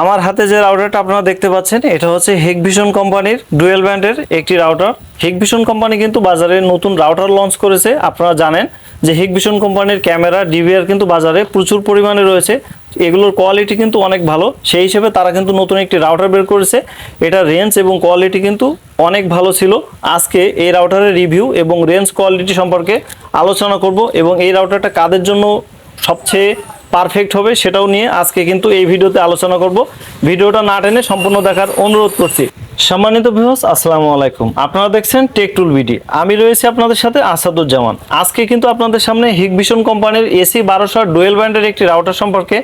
আমার হাতে যে রাউটারটা আপনারা দেখতে পাচ্ছেন, এটা হচ্ছে হেকভিশন কোম্পানির ডুয়েল ব্যান্ডের একটি রাউটার হেকভিশন কোম্পানি কিন্তু বাজারে নতুন রাউটার লঞ্চ করেছে। আপনারা জানেন যে হেকভিশন কোম্পানির ক্যামেরা ডিভিআর কিন্তু বাজারে প্রচুর পরিমাণে রয়েছে। এগুলোর কোয়ালিটি কিন্তু অনেক ভালো। সেই হিসেবে তারা কিন্তু নতুন একটি রাউটার বের করেছে। এটা রেঞ্জ এবং কোয়ালিটি কিন্তু অনেক ভালো ছিল। আজকে এই রাউটারের রিভিউ এবং রেঞ্জ কোয়ালিটি সম্পর্কে আলোচনা করব এবং এই রাউটারটা কাদের জন্য সবচেয়ে পারফেক্ট হবে সেটাও নিয়ে আজকে কিন্তু এই ভিডিওতে আলোচনা করব। ভিডিওটা না টেনে সম্পূর্ণ দেখার অনুরোধ করছি। সম্মানিত ভিউস আসসালামু আলাইকুম। আপনারা দেখছেন টেক টুল বিডি আমি রয়েছি আপনাদের সাথে আসাদুজ্জামান। আজকে কিন্তু আপনাদের সামনে হিগভিশন কোম্পানির এসি বারোশো ডুয়েল ব্যান্ডের একটি রাউটার সম্পর্কে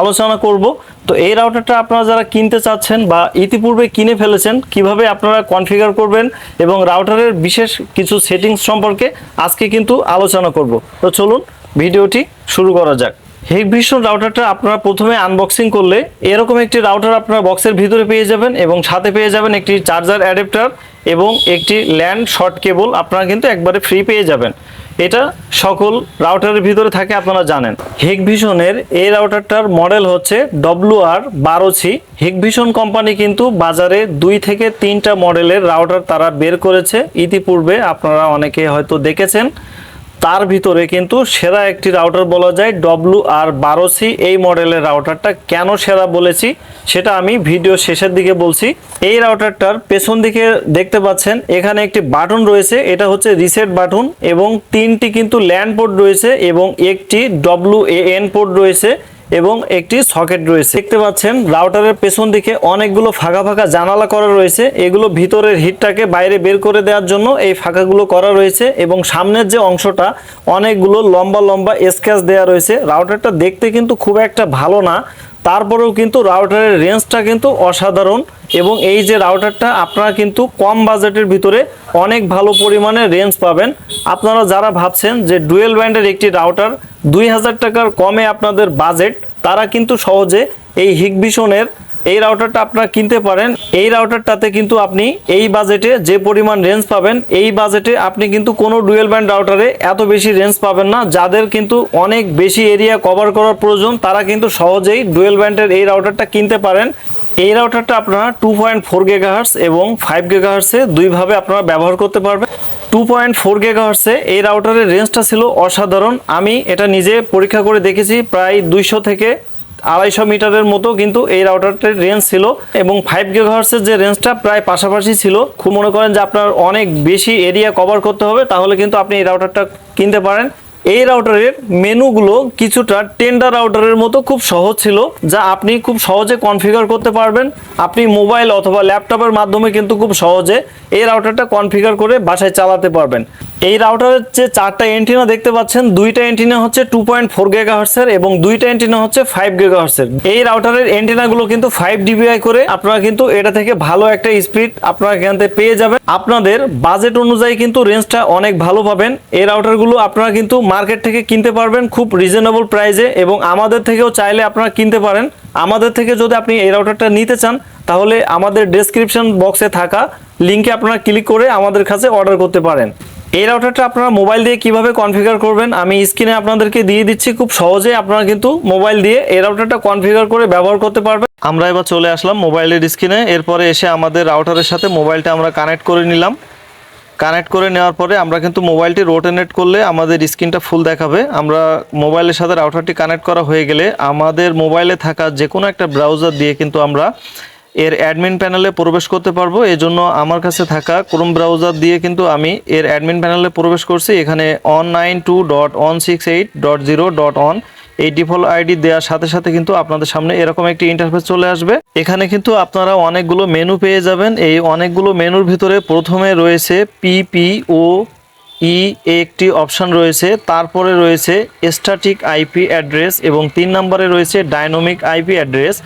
আলোচনা করব। তো এই রাউটারটা আপনারা যারা কিনতে চাচ্ছেন বা ইতিপূর্বে কিনে ফেলেছেন, কীভাবে আপনারা কনফিগার করবেন এবং রাউটারের বিশেষ কিছু সেটিংস সম্পর্কে আজকে কিন্তু আলোচনা করব। তো চলুন, ভিডিওটি শুরু করা যাক। হেগভিশন রাউটারটা আপনারা প্রথমে আনবক্সিং করলে এরকম একটি রাউটার আপনারা বক্সের ভিতরে পেয়ে যাবেন এবং সাথে পেয়ে যাবেন একটি চার্জার অ্যাডাপ্টার এবং একটি ল্যান্ড শর্ট কেবল আপনারা কিন্তু একবারে ফ্রি পেয়ে যাবেন। এটা সকল রাউটারের ভিতরে থাকে, আপনারা জানেন। হেগভিশনের এই রাউটারটার মডেল হচ্ছে ডব্লু আর বারো সি হেগভিশন কোম্পানি কিন্তু বাজারে দুই থেকে তিনটা মডেলের রাউটার তারা বের করেছে। ইতিপূর্বে আপনারা অনেকে হয়তো দেখেছেন। তার ভিতরে কিন্তু সেরা একটি রাউটার বলা যায় ডব্লু আর বারো সি এই মডেলের রাউটারটা কেন সেরা বলেছি, সেটা আমি ভিডিও শেষের দিকে বলছি। এই রাউটারটার পেছন দিকে দেখতে পাচ্ছেন, এখানে একটি বাটন রয়েছে, এটা হচ্ছে রিসেট বাটন এবং তিনটি কিন্তু ল্যান্ড পোর্ট রয়েছে এবং একটি ডব্লু এ এন পোর্ট রয়েছে। এবং একটি সকেট রয়েছে। দেখতে পাচ্ছেন, রাউটারের পেছন দিকে অনেকগুলো ফাঁকা ফাঁকা জানালা করা রয়েছে। এগুলো ভিতরের হিটটাকে বাইরে বের করে দেওয়ার জন্য এই ফাঁকাগুলো করা রয়েছে এবং সামনের যে অংশটা, অনেকগুলো লম্বা লম্বা স্ক্যাচ দেওয়া রয়েছে। রাউটারটা দেখতে কিন্তু খুব একটা ভালো না। তারপরেও কিন্তু রাউটারের রেঞ্জটা কিন্তু অসাধারণ এবং এই যে রাউটারটা আপনারা কিন্তু কম বাজেটের ভিতরে অনেক ভালো পরিমাণে রেঞ্জ পাবেন। আপনারা যারা ভাবছেন যে ডুয়েল ব্যান্ডের একটি রাউটার দুই হাজার টাকার কমে আপনাদের বাজেট তারা কিন্তু সহজে এই হিগভিশনের এই রাউটারটা আপনারা কিনতে পারেন। এই রাউটারটাতে কিন্তু আপনি এই বাজেটে যে পরিমাণ রেঞ্জ পাবেন, এই বাজেটে আপনি কিন্তু কোনো ডুয়েল ব্যান্ড রাউটারে এত বেশি রেঞ্জ পাবেন না। যাদের কিন্তু অনেক বেশি এরিয়া কভার করার প্রয়োজন, তারা কিন্তু সহজেই ডুয়েল ব্যান্ডের এই রাউটারটা কিনতে পারেন। এই রাউটারটা আপনারা টু পয়েন্ট ফোর গেগাহার্স এবং ফাইভ গেগাহার্সে দুইভাবে আপনারা ব্যবহার করতে পারবেন। টু পয়েন্ট ফোর গেগাহার্সে এই রাউটারের রেঞ্জটা ছিল অসাধারণ। আমি এটা নিজে পরীক্ষা করে দেখেছি, প্রায় দুইশো থেকে আড়াইশো মিটারের মতো কিন্তু এই রাউটারটির রেঞ্জ ছিল এবং ফাইভ গিগাহার্সের যে রেঞ্জটা প্রায় পাশাপাশি ছিল। খুব মনে করেন যে আপনার অনেক বেশি এরিয়া কভার করতে হবে, তাহলে কিন্তু আপনি এই রাউটারটা কিনতে পারেন। এই রাউটারের মেনুগুলো কিছুটা টেন্ডার রাউটারের মতো খুব সহজ ছিল, যা আপনি খুব সহজে কনফিগার করতে পারবেন। আপনি মোবাইল অথবা ল্যাপটপের মাধ্যমে কিন্তু খুব সহজে এই রাউটারটা কনফিগার করে বাসায় চালাতে পারবেন। এই রাউটারের যে চারটা এন্টিনা দেখতে পাচ্ছেন, দুইটা এন্টিনা হচ্ছে টু পয়েন্ট ফোর গেগাহার্সের এবং দুইটা এন্টিনা হচ্ছে ফাইভ গেগাহার্সের এই রাউটারের এন্টিনাগুলো কিন্তু ফাইভ ডিবিআই করে আপনারা কিন্তু এটা থেকে ভালো একটা স্পিড আপনারা এখান থেকে পেয়ে যাবেন। আপনাদের বাজেট অনুযায়ী কিন্তু রেঞ্জটা অনেক ভালো পাবেন। এই রাউটারগুলো আপনারা কিন্তু মার্কেট থেকে কিনতে পারবেন খুব রিজনেবল প্রাইসে এবং আমাদের থেকেও চাইলে আপনারা কিনতে পারেন। আমাদের থেকে যদি আপনি এই রাউটারটা নিতে চান, তাহলে আমাদের ডেসক্রিপশন বক্সে থাকা লিঙ্কে আপনারা ক্লিক করে আমাদের কাছে অর্ডার করতে পারেন। এই রাউটারটা আপনারা মোবাইল দিয়ে কীভাবে কনফিগার করবেন, আমি স্ক্রিনে আপনাদেরকে দিয়ে দিচ্ছি খুব সহজে, আপনারা কিন্তু মোবাইল দিয়ে এই রাউটারটা কনফিগার করে ব্যবহার করতে পারবেন। আমরা এবার চলে আসলাম মোবাইলের স্ক্রিনে এরপরে এসে আমাদের রাউটারের সাথে মোবাইলটা আমরা কানেক্ট করে নিলাম। কানেক্ট করে নেওয়ার পরে আমরা কিন্তু মোবাইলটি রোটেনেট করলে আমাদের স্ক্রিনটা ফুল দেখাবে। আমরা মোবাইলের সাথে রাউটারটি কানেক্ট করা হয়ে গেলে আমাদের মোবাইলে থাকা যে কোনো একটা ব্রাউজার দিয়ে কিন্তু আমরা এর অ্যাডমিন প্যানেলে প্রবেশ করতে পারব। এই জন্য আমার কাছে থাকা ক্রোম ব্রাউজার দিয়ে কিন্তু আমি এর অ্যাডমিন প্যানেলে প্রবেশ করছি। এখানে one nine two dot one six eight dot zero dot one এই ডিফল্ট আইডি দেওয়ার সাথে সাথে কিন্তু আপনাদের সামনে এরকম একটি ইন্টারফেস চলে আসবে। এখানে কিন্তু আপনারা অনেকগুলো মেনু পেয়ে যাবেন। এই অনেকগুলো মেনুর ভিতরে প্রথমে রয়েছে পিপিও ই একটি অপশান রয়েছে, তারপরে রয়েছে স্ট্যাটিক আইপি অ্যাড্রেস এবং তিন নম্বরে রয়েছে dynamic IP address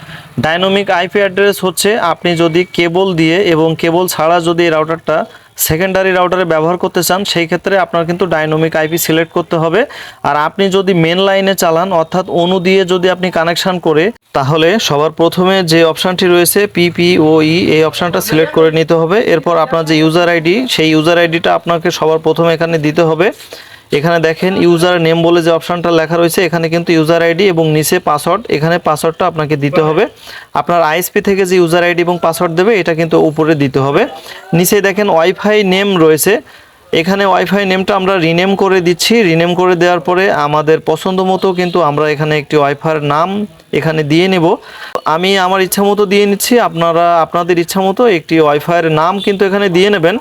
dynamic IP address হচ্ছে আপনি যদি কেবল দিয়ে এবং কেবল ছাড়া যদি এই রাউটারটা সেকেন্ডারি রাউটারে ব্যবহার করতে চান, সেই ক্ষেত্রে আপনার কিন্তু ডাইনামিক আইপি সিলেক্ট করতে হবে। আর আপনি যদি মেন লাইনে চালান, অর্থাৎ অনু দিয়ে যদি আপনি কানেকশান করে, তাহলে সবার প্রথমে যে অপশানটি রয়েছে পিপিওই এই অপশানটা সিলেক্ট করে নিতে হবে। এরপর আপনার যে ইউজার আইডি সেই ইউজার আইডিটা আপনাকে সবার প্রথমে এখানে দিতে হবে। এখানে দেখেন ইউজার নেম বলে যে অপশনটা লেখা রয়েছে, এখানে কিন্তু ইউজার আইডি এবং নিচে পাসওয়ার্ড এখানে পাসওয়ার্ডটা আপনাকে দিতে হবে। আপনার আইএসপি থেকে যে ইউজার আইডি এবং পাসওয়ার্ড দেবে, এটা কিন্তু উপরে দিতে হবে। নিচে দেখেন ওয়াইফাই নেম রয়েছে। এখানে ওয়াইফাই নেমটা আমরা রিনেম করে দিচ্ছি। রিনেম করে দেওয়ার পরে আমাদের পছন্দ মতো কিন্তু আমরা এখানে একটি ওয়াইফাইয়ের নাম এখানে দিয়ে নেব। আমি আমার ইচ্ছা মতো দিয়ে নিচ্ছি। আপনারা, আপনাদের ইচ্ছা মতো একটি ওয়াইফাইয়ের নাম কিন্তু এখানে দিয়ে নেবেন।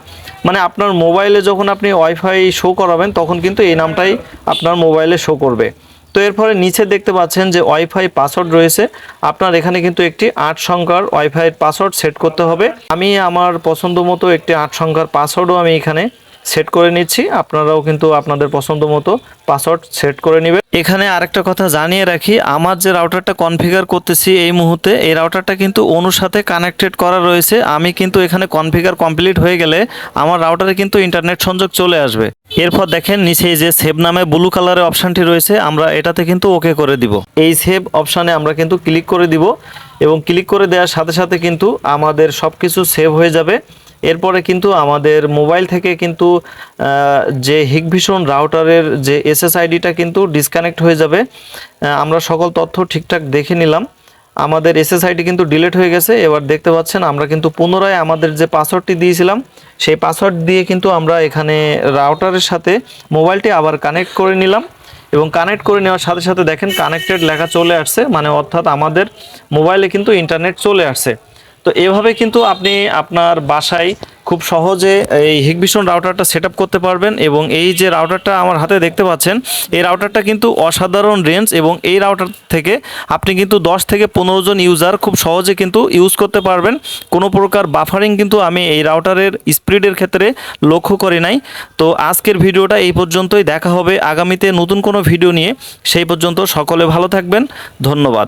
মানে আপনার মোবাইলে যখন আপনি ওয়াইফাই শো করাবেন, তখন কিন্তু এই নামটাই আপনার মোবাইলে শো করবে। তো এরপরে নিচে দেখতে পাচ্ছেন যে ওয়াইফাই পাসওয়ার্ড রয়েছে। আপনার এখানে কিন্তু একটি আট সংখ্যার ওয়াইফাই পাসওয়ার্ড সেট করতে হবে। আমি আমার পছন্দ মতো একটি আট সংখ্যার পাসওয়ার্ডও আমি এখানে সেট করে নিচ্ছি। আপনারাও কিন্তু আপনাদের পছন্দ মতো পাসওয়ার্ড সেট করে নেবেন। এখানে আরেকটা কথা জানিয়ে রাখি, আমার যে রাউটারটা কনফিগার করতেছি এই মুহূর্তে, এই রাউটারটা কিন্তু অনুর সাথে কানেক্টেড করা রয়েছে। আমি কিন্তু এখানে কনফিগার কমপ্লিট হয়ে গেলে আমার রাউটারে কিন্তু ইন্টারনেট সংযোগ চলে আসবে। এরপর দেখেন, নিচে যে সেভ নামে ব্লু কালারের অপশানটি রয়েছে, আমরা এটাতে কিন্তু ওকে করে দিব। এই সেভ অপশানে আমরা কিন্তু ক্লিক করে দিব এবং ক্লিক করে দেওয়ার সাথে সাথে কিন্তু আমাদের সব কিছু সেভ হয়ে যাবে। এরপরে কিন্তু আমাদের মোবাইল থেকে কিন্তু যে হিগভিশন রাউটারের যে এসএসআইডিটা কিন্তু ডিসকানেক্ট হয়ে যাবে। আমরা সকল তথ্য ঠিকঠাক দেখে নিলাম। আমাদের এসএসআইডি কিন্তু ডিলিট হয়ে গেছে। এবার দেখতে পাচ্ছেন, আমরা কিন্তু পুনরায় আমাদের যে পাসওয়ার্ডটি দিয়েছিলাম, সেই পাসওয়ার্ড দিয়ে কিন্তু আমরা এখানে রাউটারের সাথে মোবাইলটি আবার কানেক্ট করে নিলাম। এবং কানেক্ট করে নেওয়ার সাথে সাথে দেখেন কানেক্টেড লেখা চলে আসছে। মানে অর্থাৎ আমাদের মোবাইলে কিন্তু ইন্টারনেট চলে আসছে। তো এভাবে কিন্তু আপনি আপনার বাসায় খুব সহজে এই হিগভিশন রাউটারটা সেট করতে পারবেন এবং এই যে রাউটারটা আমার হাতে দেখতে পাচ্ছেন, এই রাউটারটা কিন্তু অসাধারণ রেঞ্জ এবং এই রাউটার থেকে আপনি কিন্তু 10 থেকে পনেরো জন ইউজার খুব সহজে কিন্তু ইউজ করতে পারবেন। কোনো প্রকার বাফারিং কিন্তু আমি এই রাউটারের স্পিডের ক্ষেত্রে লক্ষ্য করি নাই। তো আজকের ভিডিওটা এই পর্যন্তই। দেখা হবে আগামীতে নতুন কোনো ভিডিও নিয়ে। সেই পর্যন্ত সকলে ভালো থাকবেন। ধন্যবাদ।